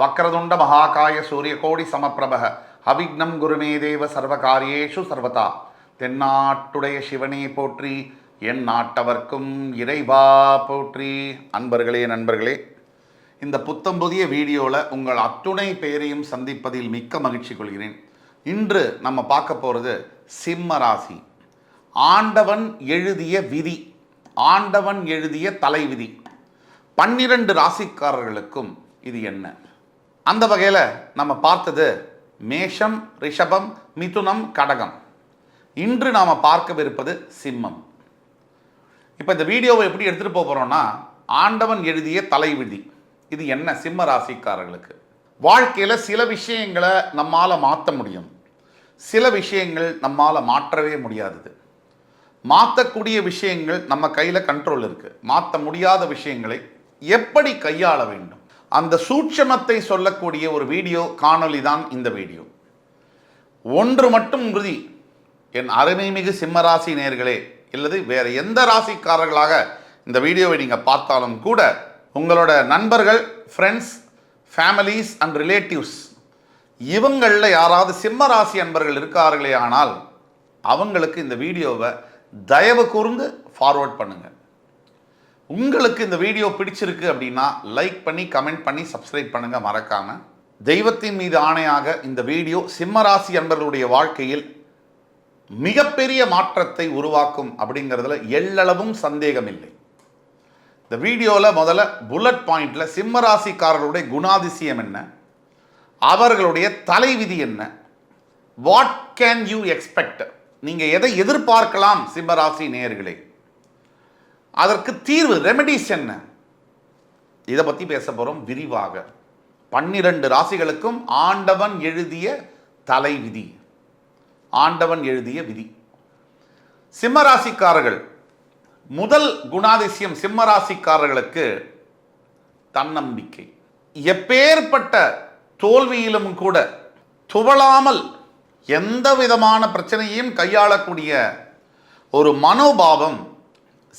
வக்ரதுண்ட மகாகாய சூரியகோடி சமப்பிரபக அவிக்னம் குருமே தேவ சர்வகாரியேஷு சர்வதா. தென்னாட்டுடைய சிவனே போற்றி என் நாட்டவர்க்கும் இறைவா போற்றி. அன்பர்களே நண்பர்களே இந்த புத்தம் புதிய வீடியோவில் உங்கள் அத்துணை பேரையும் சந்திப்பதில் மிக்க மகிழ்ச்சி கொள்கிறேன். இன்று நம்ம பார்க்க போகிறது சிம்ம ராசி. ஆண்டவன் எழுதிய விதி ஆண்டவன் எழுதிய தலைவிதி. பன்னிரண்டு ராசிக்காரர்களுக்கும் இது என்ன? அந்த வகையில் நம்ம பார்த்தது மேஷம் ரிஷபம் மிதுனம் கடகம். இன்று நாம் பார்க்கவிருப்பது சிம்மம். இப்போ இந்த வீடியோவை எப்படி எடுத்துகிட்டு போக போகிறோம்னா ஆண்டவன் எழுதிய தலைவிதி. இது என்ன? சிம்ம ராசிக்காரர்களுக்கு. வாழ்க்கையில் சில விஷயங்களை நம்மால் மாற்ற முடியும். சில விஷயங்கள் நம்மால் மாற்றவே முடியாதது. மாற்றக்கூடிய விஷயங்கள் நம்ம கையில் கண்ட்ரோல் இருக்குது மாற்ற முடியாத விஷயங்களை எப்படி கையாள வேண்டும்? அந்த சூட்சமத்தை சொல்லக்கூடிய ஒரு வீடியோ காணொளி தான் இந்த வீடியோ. ஒன்று மட்டும் உறுதி. என் அருமைமிகு சிம்மராசி நேர்களே அல்லது வேறு எந்த ராசிக்காரர்களாக இந்த வீடியோவை நீங்கள் பார்த்தாலும் கூட உங்களோட நண்பர்கள் ஃப்ரெண்ட்ஸ் ஃபேமிலிஸ் அண்ட் ரிலேட்டிவ்ஸ் இவங்களில் யாராவது சிம்ம ராசி அன்பர்கள் இருக்கார்களே ஆனால் அவங்களுக்கு இந்த வீடியோவை தயவு கூர்ந்து ஃபார்வர்ட் பண்ணுங்கள் உங்களுக்கு இந்த வீடியோ பிடிச்சிருக்கு அப்படின்னா லைக் பண்ணி கமெண்ட் பண்ணி சப்ஸ்கிரைப் பண்ணுங்கள் மறக்காமல் தெய்வத்தின் மீது ஆணையாக இந்த வீடியோ சிம்மராசி அன்பர்களுடைய வாழ்க்கையில் மிகப்பெரிய மாற்றத்தை உருவாக்கும் அப்படிங்கிறதுல எள்ளளவும் சந்தேகம் இல்லை இந்த வீடியோவில் முதல்ல புல்லட் பாயிண்டில் சிம்மராசிக்காரர்களுடைய குணாதிசயம் என்ன? அவர்களுடைய தலைவிதி என்ன? வாட் கேன் யூ எக்ஸ்பெக்ட் நீங்கள் எதை எதிர்பார்க்கலாம் சிம்மராசி நேயர்களே? அதற்கு தீர்வு ரெமெடிஸ் என்ன? இதை பற்றி பேச போகிறோம் விரிவாக. பன்னிரண்டு ராசிகளுக்கும் ஆண்டவன் எழுதிய தலை விதி ஆண்டவன் எழுதிய விதி. சிம்மராசிக்காரர்கள் முதல் குணாதிசயம் சிம்மராசிக்காரர்களுக்கு தன்னம்பிக்கை. எப்பேற்பட்ட தோல்வியிலும் கூட துவளாமல் எந்த விதமான பிரச்சனையையும் கையாளக்கூடிய ஒரு மனோபாவம்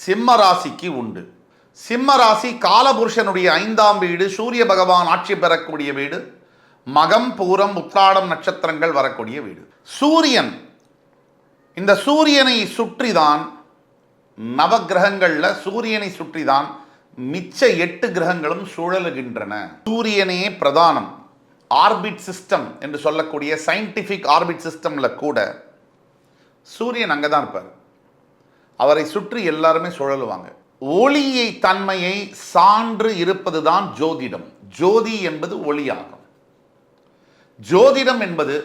சிம்ம ராசிக்கு உண்டு. சிம்ம ராசி காலபுருஷனுடைய ஐந்தாம் வீடு சூரிய பகவான் ஆட்சி பெறக்கூடிய வீடு மகம் பூரம் உத்ராடம் நட்சத்திரங்கள் வரக்கூடிய வீடு. சூரியன் இந்த சூரியனை சுற்றிதான் நவகிரகங்களில் சூரியனை சுற்றிதான் மிச்ச எட்டு கிரகங்களும் சுழலுகின்றன. சூரியனே பிரதானம் ஆர்பிட் சிஸ்டம் என்று சொல்லக்கூடிய சயின்டிஃபிக் ஆர்பிட் சிஸ்டமில் கூட சூரியன் அங்கே தான் இருப்பார். அவரை சுற்றி எல்லாருமே சுழலுவாங்க. ஒளியை தன்மையை சான்று இருப்பதுதான் ஜோதிடம். ஜோதி என்பது ஒளியாகும். ஜோதிடம் என்பது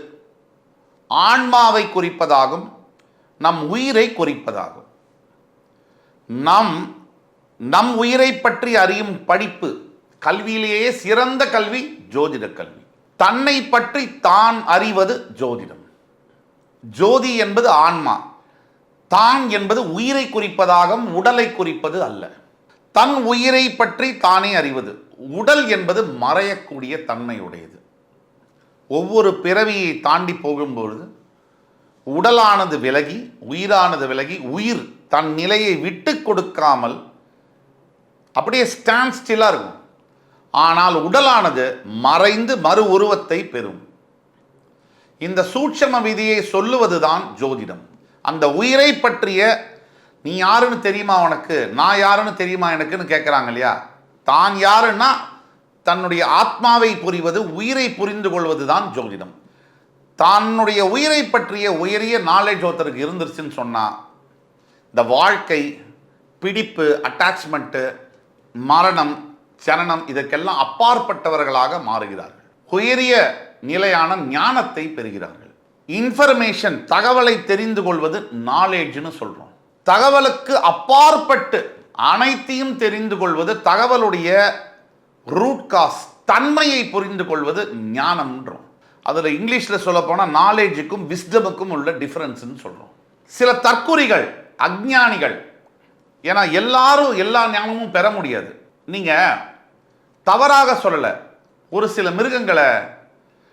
ஆன்மாவை குறிப்பதாகும் நம் உயிரை குறிப்பதாகும். நம் நம் உயிரை பற்றி அறியும் படிப்பு கல்வியிலேயே சிறந்த கல்வி ஜோதிட கல்வி. தன்னை பற்றி தான் அறிவது ஜோதிடம். ஜோதி என்பது ஆன்மா. தான் என்பது உயிரை குறிப்பதாகவும் உடலை குறிப்பது அல்ல. தன் உயிரை பற்றி தானே அறிவது. உடல் என்பது மறையக்கூடிய தன்மையுடையது. ஒவ்வொரு பிறவியை தாண்டி போகும்பொழுது உடலானது விலகி உயிரானது விலகி உயிர் தன் நிலையை விட்டு கொடுக்காமல் அப்படியே ஸ்டாண்ட் ஸ்டில்லாக இருக்கும். ஆனால் உடலானது மறைந்து மறு உருவத்தை பெறும். இந்த சூட்சம விதியை சொல்லுவதுதான் ஜோதிடம். அந்த உயிரை பற்றிய நீ யாருன்னு தெரியுமா உனக்கு? நான் யாருன்னு தெரியுமா எனக்குன்னு கேட்குறாங்க இல்லையா? தான் யாருன்னா தன்னுடைய ஆத்மாவை புரிவது உயிரை புரிந்து கொள்வது தான் ஜோதிடம். தன்னுடைய உயிரை பற்றிய உயரிய நாலேஜ் ஒருத்தருக்கு இருந்துருச்சுன்னு சொன்னால் இந்த வாழ்க்கை பிடிப்பு அட்டாச்மெண்ட்டு மரணம் சரணம் இதற்கெல்லாம் அப்பாற்பட்டவர்களாக மாறுகிறார்கள். உயரிய நிலையான ஞானத்தை பெறுகிறார்கள். இன்ஃபர்மேஷன் தகவலை தெரிந்து கொள்வது நாலேஜ்னு சொல்கிறோம் தகவலுக்கு அப்பாற்பட்டு அனைத்தையும் தெரிந்து கொள்வது தகவலுடைய ரூட் காஸ் தன்மையை புரிந்து கொள்வது ஞானம்ன்றோம். அதில் இங்கிலீஷில் சொல்ல போனால் நாலேஜுக்கும் விஸ்டமுக்கும் உள்ள டிஃப்ரென்ஸ்னு சொல்கிறோம் சில தற்குறிகள் அஜ்ஞானிகள் ஏன்னா எல்லாரும் எல்லா ஞானமும் பெற முடியாது. நீங்கள் தவறாக சொல்லலை. ஒரு சில மிருகங்களை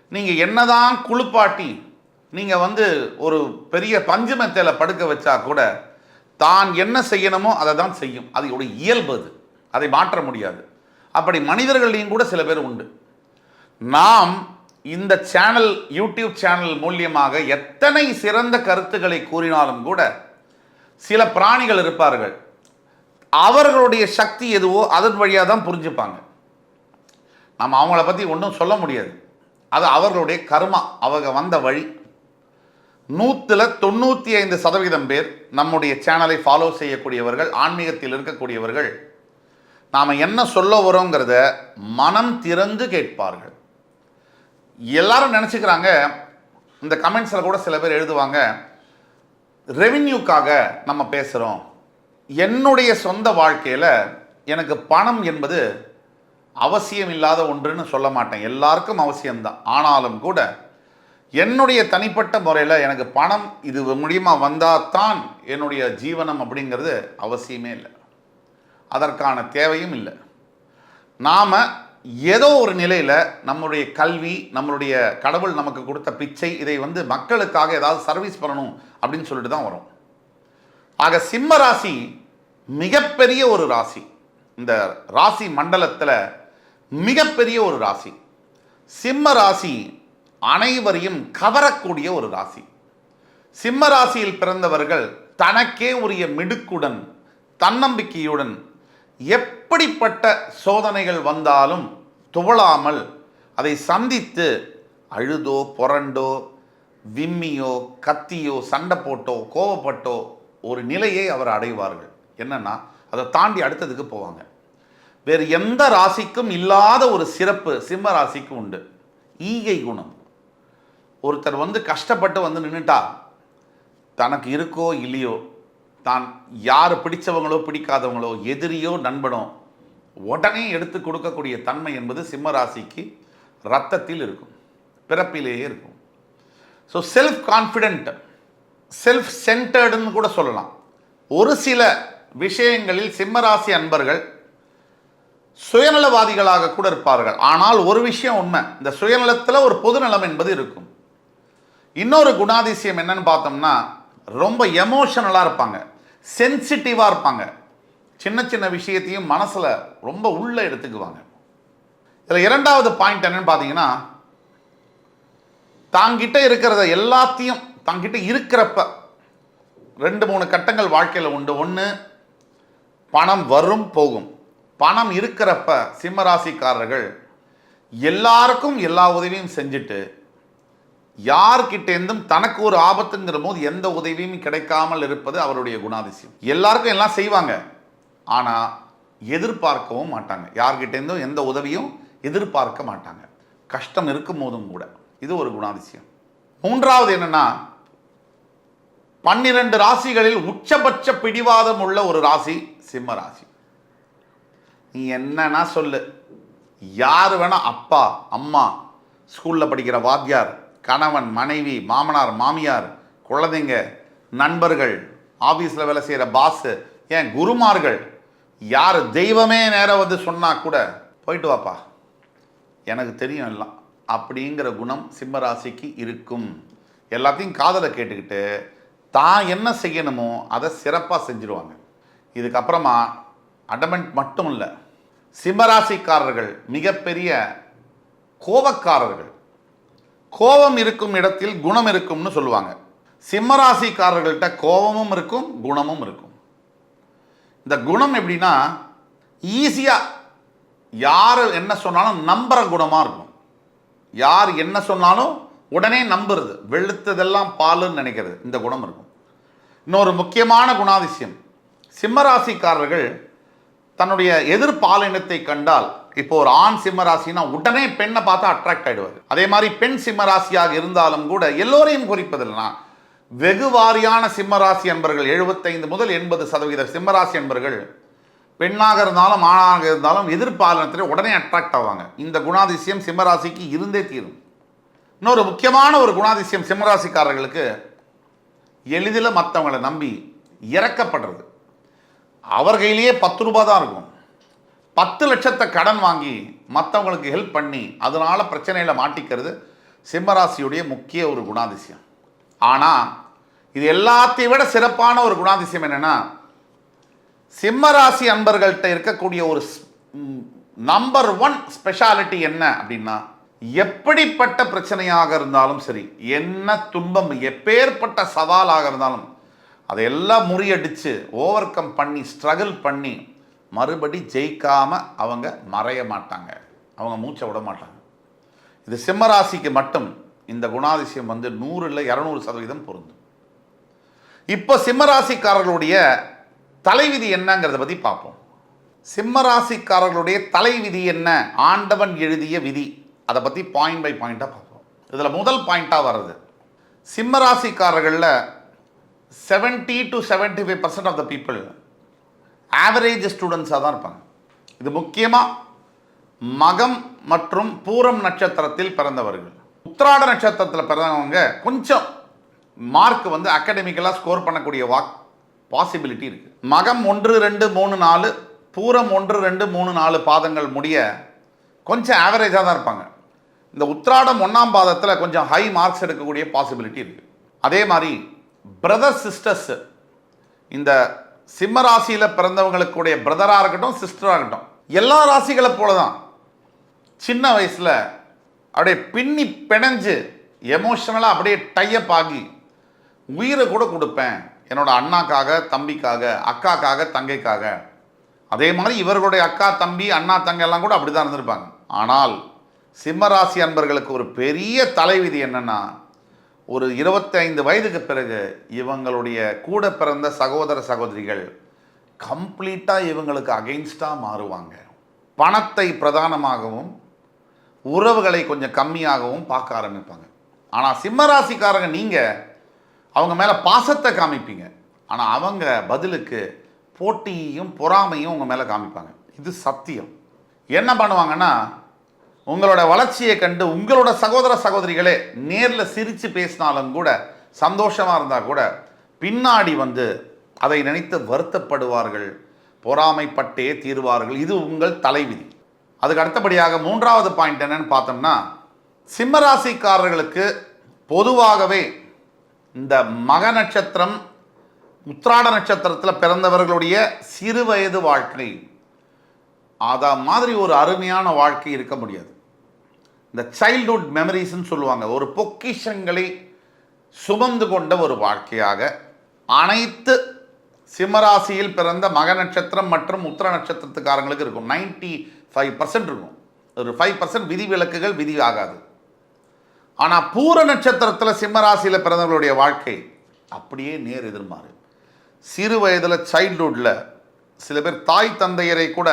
நீங்கள் என்னதான் குளிப்பாட்டி நீங்கள் வந்து ஒரு பெரிய பஞ்சு மெத்தையில் படுக்க வச்சா கூட தான் என்ன செய்யணுமோ அதை தான் செய்யும். அதோட இயல்பு அது. அதை மாற்ற முடியாது. அப்படி மனிதர்களையும் கூட சில பேர் உண்டு. நாம் இந்த சேனல் யூடியூப் சேனல் மூலியமாக எத்தனை சிறந்த கருத்துக்களை கூறினாலும் கூட சில பிராணிகள் இருப்பார்கள். அவர்களுடைய சக்தி எதுவோ அதன் வழியாக தான் புரிஞ்சுப்பாங்க. நம்ம அவங்கள பற்றி ஒன்றும் சொல்ல முடியாது. அது அவர்களுடைய கர்மா. அவங்க வந்த வழி. நூற்றில் தொண்ணூற்றி ஐந்து சதவீதம் பேர் நம்முடைய சேனலை ஃபாலோ செய்யக்கூடியவர்கள் ஆன்மீகத்தில் இருக்கக்கூடியவர்கள். நாம் என்ன சொல்ல வரோங்கிறத மனம் திறந்து கேட்பார்கள். எல்லாரும் நினச்சிக்கிறாங்க இந்த கமெண்ட்ஸில் கூட சில பேர் எழுதுவாங்க ரெவின்யூக்காக நம்ம பேசுகிறோம் என்னுடைய சொந்த வாழ்க்கையில் எனக்கு பணம் என்பது அவசியம் இல்லாத ஒன்றுன்னு சொல்ல மாட்டேன். எல்லாருக்கும் அவசியம்தான். ஆனாலும் கூட என்னுடைய தனிப்பட்ட முறையில் எனக்கு பணம் இது மூலியமாக வந்தால் தான் என்னுடைய ஜீவனம் அப்படிங்கிறது அவசியமே இல்லை. அதற்கான தேவையும் இல்லை. நாம் ஏதோ ஒரு நிலையில் நம்மளுடைய கல்வி நம்மளுடைய கடவுள் நமக்கு கொடுத்த பிச்சை இதை வந்து மக்களுக்காக ஏதாவது சர்வீஸ் பண்ணணும் அப்படின்னு சொல்லிட்டு தான் வரும். ஆக சிம்ம ராசி மிகப்பெரிய ஒரு ராசி. இந்த ராசி மண்டலத்தில் மிகப்பெரிய ஒரு ராசி. சிம்ம ராசி அனைவரையும் கவரக்கூடிய ஒரு ராசி. சிம்ம ராசியில் பிறந்தவர்கள் தனக்கே உரிய மிடுக்குடன் தன்னம்பிக்கையுடன் எப்படிப்பட்ட சோதனைகள் வந்தாலும் துவளாமல் அதை சந்தித்து அழுதோ புரண்டோ விம்மியோ கத்தியோ சண்டை போட்டோ கோவப்பட்டோ ஒரு நிலையை அவர் அடைவார்கள். என்னன்னா அதை தாண்டி அடுத்ததுக்கு போவாங்க. வேறு எந்த ராசிக்கும் இல்லாத ஒரு சிறப்பு சிம்ம ராசிக்கு உண்டு. ஈகை குணம். ஒருத்தர் வந்து கஷ்டப்பட்டு வந்து நின்றுட்டா தனக்கு இருக்கோ இல்லையோ தான் யார் பிடிச்சவங்களோ பிடிக்காதவங்களோ எதிரியோ நண்பனோ உடனே எடுத்து கொடுக்கக்கூடிய தன்மை என்பது சிம்ம ராசிக்கு ரத்தத்தில் இருக்கும். பிறப்பிலேயே இருக்கும். ஸோ செல்ஃப் கான்ஃபிடென்ட் செல்ஃப் சென்டர்டுன்னு கூட சொல்லலாம். ஒரு சில விஷயங்களில் சிம்மராசி அன்பர்கள் சுயநலவாதிகளாக கூட இருப்பார்கள். ஆனால் ஒரு விஷயம் உண்மை இந்த சுயநலத்தில் ஒரு பொதுநலம் என்பது இருக்கும். இன்னொரு குணாதிசயம் என்னன்னு பார்த்தோம்னா ரொம்ப எமோஷனலாக இருப்பாங்க. சென்சிட்டிவாக இருப்பாங்க. சின்ன சின்ன விஷயத்தையும் மனசில் ரொம்ப உள்ளே எடுத்துக்குவாங்க. இதில் இரண்டாவது பாயிண்ட் என்னன்னு பார்த்தீங்கன்னா தாங்கிட்ட இருக்கிறத எல்லாத்தையும் தாங்கிட்ட இருக்கிறப்ப ரெண்டு மூணு கட்டங்கள் வாழ்க்கையில் உண்டு. ஒன்று பணம் வரும் போகும். பணம் இருக்கிறப்ப சிம்மராசிக்காரர்கள் எல்லாருக்கும் எல்லா உதவியும் செஞ்சுட்டு யார்கிட்டேருந்தும் தனக்கு ஒரு ஆபத்துங்கிற போது எந்த உதவியும் கிடைக்காமல் இருப்பது அவருடைய குணாதிசயம். எல்லாருக்கும் எல்லாம் செய்வாங்க. ஆனால் எதிர்பார்க்கவும் மாட்டாங்க. யார்கிட்டேருந்தும் எந்த உதவியும் எதிர்பார்க்க மாட்டாங்க. கஷ்டம் இருக்கும் போதும் கூட. இது ஒரு குணாதிசயம். மூன்றாவது என்னன்னா பன்னிரண்டு ராசிகளில் உச்சபட்ச பிடிவாதம் உள்ள ஒரு ராசி சிம்ம ராசி. நீ என்னன்னா சொல்லு. யார் வேணா அப்பா அம்மா ஸ்கூலில் படிக்கிற வாத்தியார் கணவன் மனைவி மாமனார் மாமியார் குழந்தைங்க நண்பர்கள் ஆஃபீஸில் வேலை செய்கிற பாஸு ஏன் குருமார்கள் யார் தெய்வமே நேரம் வந்து சொன்னால் கூட போயிட்டு வாப்பா எனக்கு தெரியும் எல்லாம் அப்படிங்கிற குணம் சிம்மராசிக்கு இருக்கும். எல்லாத்தையும் காதலை கேட்டுக்கிட்டு தான் என்ன செய்யணுமோ அதை சிறப்பாக செஞ்சுருவாங்க. இதுக்கப்புறமா அடமெண்ட் மட்டும் இல்லை சிம்மராசிக்காரர்கள் மிகப்பெரிய கோபக்காரர்கள் கோபம் இருக்கும் இடத்தில் குணம் இருக்கும்னு சொல்லுவாங்க. சிம்மராசிக்காரர்கள்ட்ட கோபமும் இருக்கும் குணமும் இருக்கும். இந்த குணம் எப்படின்னா ஈஸியாக யார் என்ன சொன்னாலும் நம்புகிற குணமாக இருக்கும். யார் என்ன சொன்னாலும் உடனே நம்புறது வெளுத்ததெல்லாம் பாலுன்னு நினைக்கிறது இந்த குணம் இருக்கும். இன்னொரு முக்கியமான குணாதிசயம் சிம்மராசிக்காரர்கள் தன்னுடைய எதிர்பாலினத்தை கண்டால் இப்போ ஒரு ஆண் சிம்மராசினா உடனே பெண்ணை பார்த்தா அட்ராக்ட் ஆயிடுவார். அதே மாதிரி பெண் சிம்மராசியாக இருந்தாலும் கூட எல்லோரையும் குறிப்பதில்லைனா வெகு வாரியான சிம்மராசி என்பர்கள் எழுபத்தைந்து முதல் எண்பது சதவீத சிம்மராசி என்பர்கள் பெண்ணாக இருந்தாலும் ஆணாக இருந்தாலும் எதிர்பாலனத்தில் உடனே அட்ராக்ட் ஆவாங்க. இந்த குணாதிசயம் சிம்மராசிக்கு இருந்தே தீரும். இன்னொரு முக்கியமான ஒரு குணாதிசயம் சிம்மராசிக்காரர்களுக்கு எளிதில் மற்றவங்களை நம்பி இறக்கப்படுறது. அவர் கையிலேயே பத்து ரூபா தான் இருக்கும். பத்து லட்சத்தை கடன் வாங்கி மற்றவங்களுக்கு ஹெல்ப் பண்ணி அதனால பிரச்சனையில் மாட்டிக்கிறது சிம்மராசியுடைய முக்கிய ஒரு குணாதிசயம். ஆனால் இது எல்லாத்தையும் விட சிறப்பான ஒரு குணாதிசயம் என்னன்னா சிம்மராசி அன்பர்கள்ட்ட இருக்கக்கூடிய ஒரு நம்பர் ஒன் ஸ்பெஷாலிட்டி என்ன அப்படின்னா எப்படிப்பட்ட பிரச்சனையாக இருந்தாலும் சரி என்ன துன்பம் எப்பேற்பட்ட சவாலாக இருந்தாலும் அதையெல்லாம் முறியடிச்சு ஓவர் கம் பண்ணி ஸ்ட்ரகிள் பண்ணி மறுபடி ஜெயிக்காமல் அவங்க மறைய மாட்டாங்க. அவங்க மூச்சை விட மாட்டாங்க. இது சிம்மராசிக்கு மட்டும் இந்த குணாதிசயம் வந்து நூறு இல்லை இரநூறு சதவீதம் பொருந்தும். இப்போ சிம்மராசிக்காரர்களுடைய தலைவிதி என்னங்கிறத பற்றி பார்ப்போம். சிம்மராசிக்காரர்களுடைய தலைவிதி என்ன? ஆண்டவன் எழுதிய விதி. அதை பற்றி பாயிண்ட் பை பாயிண்ட்டாக பார்ப்போம். இதில் முதல் பாயிண்ட்டாக வர்றது சிம்மராசிக்காரர்களில் seventy two seventy five percent of the people average ஸ்டூடெண்ட்ஸாக தான் இருப்பாங்க. இது முக்கியமாக மகம் மற்றும் பூரம் நட்சத்திரத்தில் பிறந்தவர்கள். உத்திராட நட்சத்திரத்தில் பிறந்தவங்க கொஞ்சம் மார்க் வந்து அகாடமிக்கலாக ஸ்கோர் பண்ணக்கூடிய வாக் பாசிபிலிட்டி இருக்குது மகம் ஒன்று ரெண்டு மூணு நாலு பூரம் ஒன்று ரெண்டு மூணு நாலு பாதங்கள் முடிய கொஞ்சம் ஆவரேஜாக தான் இருப்பாங்க. இந்த உத்திராடம் ஒன்றாம் பாதத்தில் கொஞ்சம் ஹை மார்க்ஸ் எடுக்கக்கூடிய பாசிபிலிட்டி இருக்குது அதே மாதிரி பிரதர் சிஸ்டர்ஸ் இந்த சிம்ம ராசியில் பிறந்தவங்களுக்குடைய பிரதராக இருக்கட்டும் சிஸ்டராக இருக்கட்டும் எல்லா ராசிகளை போல தான் சின்ன வயசில் அப்படியே பின்னி பிணைஞ்சு எமோஷனலாக அப்படியே டையப் ஆகி உயிரை கூட கொடுப்பேன். என்னோட அண்ணாக்காக தம்பிக்காக அக்காக்காக தங்கைக்காக. அதே மாதிரி இவர்களுடைய அக்கா தம்பி அண்ணா தங்கை எல்லாம் கூட அப்படி தான் இருந்திருப்பாங்க. ஆனால் சிம்மராசி அன்பர்களுக்கு ஒரு பெரிய தலைவிதி என்னென்னா ஒரு இருபத்தைந்து வயதுக்கு பிறகு இவங்களுடைய கூட பிறந்த சகோதர சகோதரிகள் கம்ப்ளீட்டாக இவங்களுக்கு அகெயின்ஸ்டாக மாறுவாங்க. பணத்தை பிரதானமாகவும் உறவுகளை கொஞ்சம் கம்மியாகவும் பார்க்க ஆரம்பிப்பாங்க. ஆனால் சிம்மராசிக்காரங்க நீங்கள் அவங்க மேலே பாசத்தை காமிப்பீங்க. ஆனால் அவங்க பதிலுக்கு போட்டியையும் பொறாமையும் உங்கள் மேலே காமிப்பாங்க. இது சத்தியம். என்ன பண்ணுவாங்கன்னா உங்களோட வளர்ச்சியை கண்டு உங்களோட சகோதர சகோதரிகளே நேரில் சிரித்து பேசினாலும் கூட சந்தோஷமாக இருந்தால் கூட பின்னாடி வந்து அதை நினைத்து வருத்தப்படுவார்கள் பொறாமைப்பட்டே தீர்வார்கள். இது உங்கள் தலைவிதி. அதுக்கு அடுத்தபடியாக மூன்றாவது பாயிண்ட் என்னன்னு பார்த்தோம்னா சிம்மராசிக்காரர்களுக்கு பொதுவாகவே இந்த மக நட்சத்திரம் உத்ராட நட்சத்திரத்தில் பிறந்தவர்களுடைய சிறு வயது வாழ்க்கை. அதை மாதிரி ஒரு அருமையான வாழ்க்கை இருக்க முடியாது. இந்த சைல்ட்ஹுட் மெமரிஸ்ன்னு சொல்லுவாங்க ஒரு பொக்கிஷங்களை சுமந்து கொண்ட ஒரு வாழ்க்கையாக அனைத்து சிம்மராசியில் பிறந்த மக நட்சத்திரம் மற்றும் உத்திர நட்சத்திரத்துக்காரங்களுக்கு இருக்கும். 95% ஃபைவ் பர்சன்ட் இருக்கும். ஒரு ஃபைவ் பர்சன்ட் விதி விலக்குகள் விதி ஆகாது. ஆனால் பூர நட்சத்திரத்தில் சிம்மராசியில் பிறந்தவர்களுடைய வாழ்க்கை அப்படியே நேர் எதிர்மாறு. சிறு வயதில் சைல்டுஹுட்டில் சில பேர் தாய் தந்தையரை கூட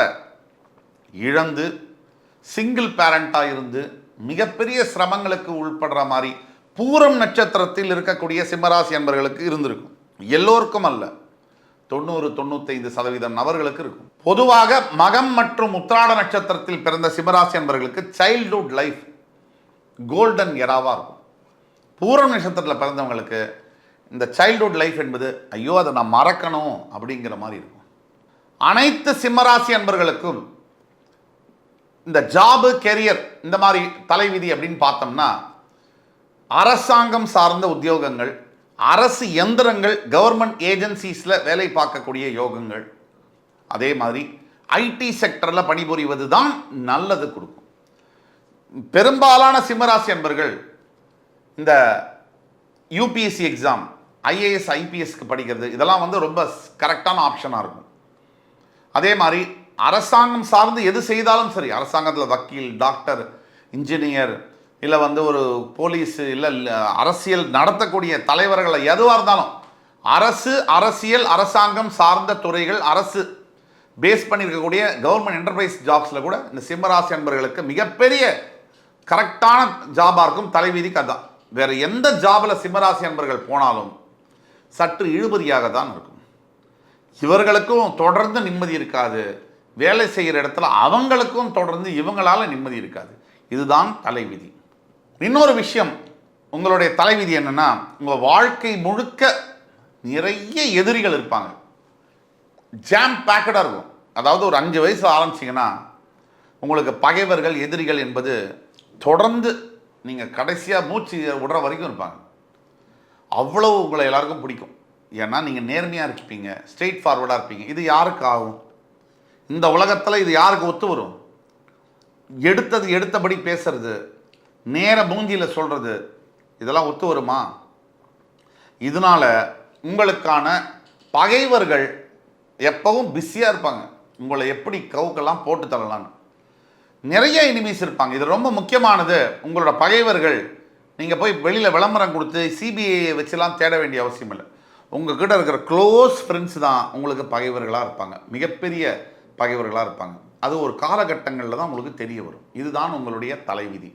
இழந்து சிங்கிள் பேரண்டாக இருந்து மிகப்பெரிய சிரமங்களுக்கு உள்படுற மாதிரி பூரம் நட்சத்திரத்தில் இருக்கக்கூடிய சிம்மராசி அன்பர்களுக்கு இருந்திருக்கும். எல்லோருக்கும் அல்ல. தொண்ணூறு தொண்ணூத்தைந்து சதவீதம் நபர்களுக்கு இருக்கும். பொதுவாக மகம் மற்றும் உத்திராட நட்சத்திரத்தில் பிறந்த சிம்மராசி அன்பர்களுக்கு சைல்ட்ஹுட் லைஃப் கோல்டன் எராவாக இருக்கும். பூரம் நட்சத்திரத்தில் பிறந்தவங்களுக்கு இந்த சைல்ட்ஹுட் லைஃப் என்பது ஐயோ அதை நான் மறக்கணும் அப்படிங்கிற மாதிரி இருக்கும். அனைத்து சிம்மராசி அன்பர்களுக்கும் இந்த ஜாபு கெரியர் இந்த மாதிரி தலைவிதி அப்படின்னு பார்த்தோம்னா அரசாங்கம் சார்ந்த உத்தியோகங்கள் அரசு எந்திரங்கள் கவர்மெண்ட் ஏஜென்சிஸில் வேலை பார்க்கக்கூடிய யோகங்கள். அதே மாதிரி ஐடி செக்டரில் பணிபுரிவது தான் நல்லது கொடுக்கும். பெரும்பாலான சிம்மராசி அன்பர்கள் இந்த யூபிஎஸ்சி எக்ஸாம் ஐஏஎஸ் ஐபிஎஸ்க்கு படிக்கிறது இதெல்லாம் வந்து ரொம்ப கரெக்டான ஆப்ஷனாக இருக்கும். அதே மாதிரி அரசாங்கம் சார்ந்து எது செய்தாலும் சரி அரசாங்கத்தில் வக்கீல் டாக்டர் இன்ஜினியர் இல்லை வந்து ஒரு போலீஸ் இல்லை அரசியல் நடத்தக்கூடிய தலைவர்களை எதுவாக இருந்தாலும் அரசு அரசியல் அரசாங்கம் சார்ந்த துறைகள் அரசு பேஸ் பண்ணியிருக்கக்கூடிய கவர்மெண்ட் என்டர்பிரைஸ் ஜாப்ஸில் கூட இந்த சிம்மராசி அன்பர்களுக்கு மிகப்பெரிய கரெக்டான ஜாபாக இருக்கும் தலைவிதிக்கு அதுதான் வேறு எந்த ஜாபில் சிம்மராசி அன்பர்கள் போனாலும் சற்று இழுபறியாக தான் இருக்கும். இவர்களுக்கும் தொடர்ந்து நிம்மதி இருக்காது. வேலை செய்கிற இடத்துல அவங்களுக்கும் தொடர்ந்து இவங்களால நிம்மதி இருக்காது. இதுதான் தலைவிதி. இன்னொரு விஷயம் உங்களுடைய தலைவிதி என்னென்னா உங்கள் வாழ்க்கை முழுக்க நிறைய எதிரிகள் இருப்பாங்க. ஜாம் பேக்கடாக இருக்கும். அதாவது ஒரு அஞ்சு வயசு ஆரம்பிச்சிங்கன்னா உங்களுக்கு பகைவர்கள் எதிரிகள் என்பது தொடர்ந்து நீங்கள் கடைசியாக மூச்சு விடுற வரைக்கும் இருப்பாங்க. அவ்வளவு உங்களை எல்லாருக்கும் பிடிக்கும். ஏன்னா நீங்கள் நேர்மையாக இருப்பீங்க ஸ்ட்ரெயிட் ஃபார்வர்டாக இருப்பீங்க. இது யாருக்கு ஆகும் இந்த உலகத்தில் இது யாருக்கு ஒத்து வரும்? எடுத்தது எடுத்தபடி பேசுறது நேர மூஞ்சியில் சொல்கிறது இதெல்லாம் ஒத்து வருமா? இதனால உங்களுக்கான பகைவர்கள் எப்பவும் பிஸியாக இருப்பாங்க. உங்களை எப்படி கவுக்கெல்லாம் போட்டு தரலான்னு நிறைய எனிமீஸ் இருப்பாங்க. இது ரொம்ப முக்கியமானது. உங்களோட பகைவர்கள் நீங்கள் போய் வெளியில் விளம்பரம் கொடுத்து சிபிஐயை வச்சுலாம் தேட வேண்டிய அவசியம் இல்லை. உங்ககிட்ட இருக்கிற க்ளோஸ் ஃப்ரெண்ட்ஸ் தான் உங்களுக்கு பகைவர்களாக இருப்பாங்க. மிகப்பெரிய பகைவர்களாக இருப்பாங்க. அது ஒரு காலகட்டங்களில் தான் உங்களுக்கு தெரிய வரும். இதுதான் உங்களுடைய தலைவிதி.